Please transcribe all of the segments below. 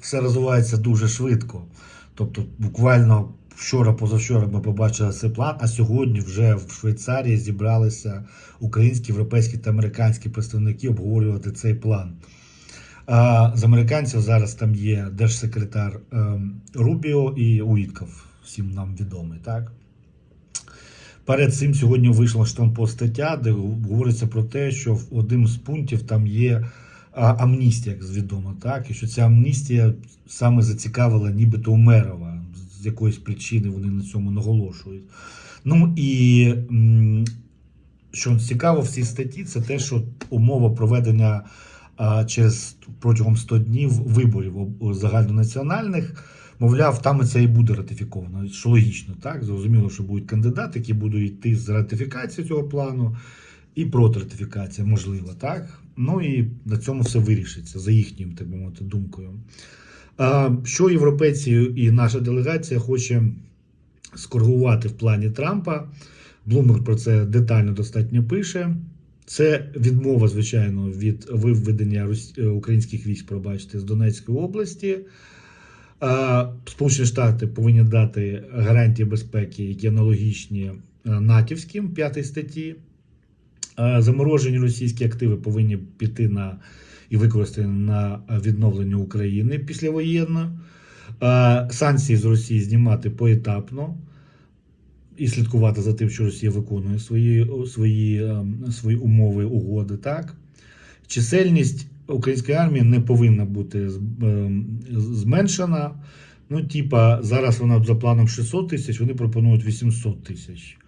все розвивається дуже швидко. Тобто, буквально вчора, позавчора ми побачили цей план, а сьогодні вже в Швейцарії зібралися українські, європейські та американські представники обговорювати цей план. З американців зараз там є держсекретар ем, Рубіо і Уітков, всім нам відомий, так? Перед цим сьогодні вийшла Штанпост стаття, де говориться про те, що в одним з пунктів там є амністія, як відомо, так? І що ця амністія саме зацікавила нібито Умерова, з якоїсь причини вони на цьому наголошують. Ну і що цікаво в цій статті, це те, що умова проведення через протягом 100 днів виборів загальнонаціональних. Мовляв, там це і буде ратифіковано, що логічно, так? Зрозуміло, що будуть кандидати, які будуть йти з ратифікації цього плану, і проти ратифікація, можливо, так? Ну і на цьому все вирішиться, за їхнім, так би мовити, думкою. Що європейці і наша делегація хоче скоригувати в плані Трампа. Блумберг про це детально достатньо пише. Це відмова, звичайно, від виведення е, українських військ, пробачте, з Донецької області. Сполучені Штати повинні дати гарантії безпеки, які аналогічні е, натівським 5 статті. Заморожені російські активи повинні піти на і використані на відновлення України післявоєнно. Санкції з Росії знімати поетапно і слідкувати за тим, що Росія виконує свої, свої, свої умови угоди. Так? Чисельність української армії не повинна бути ем, зменшена. Ну, типа, зараз вона за планом 600 тисяч, вони пропонують 800 тисяч.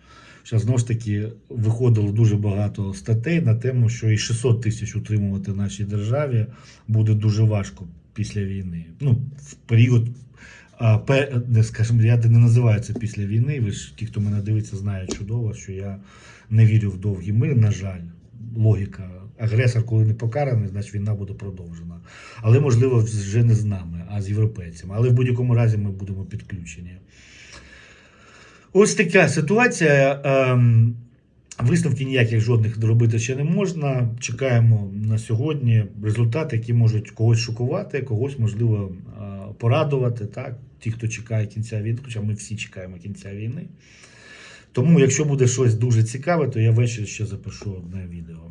Зараз знову ж таки виходило дуже багато статей на тему, що і 600 тисяч утримувати в нашій державі буде дуже важко після війни. Ну, в період, не скажімо, я не називаю це після війни. Ви ж ті, хто мене дивиться, знають чудово, що я не вірю в довгий мир, на жаль. Логіка. Агресор, коли не покараний, значить війна буде продовжена. Але, можливо, вже не з нами, а з європейцями. Але в будь-якому разі ми будемо підключені. Ось така ситуація. Ем, Висновки ніяких жодних доробити ще не можна. Чекаємо на сьогодні результати, які можуть когось шокувати, когось можливо е, порадувати. Так? Ті, хто чекає кінця війни, хоча ми всі чекаємо кінця війни. Тому, якщо буде щось дуже цікаве, то я ввечері ще запишу одне відео.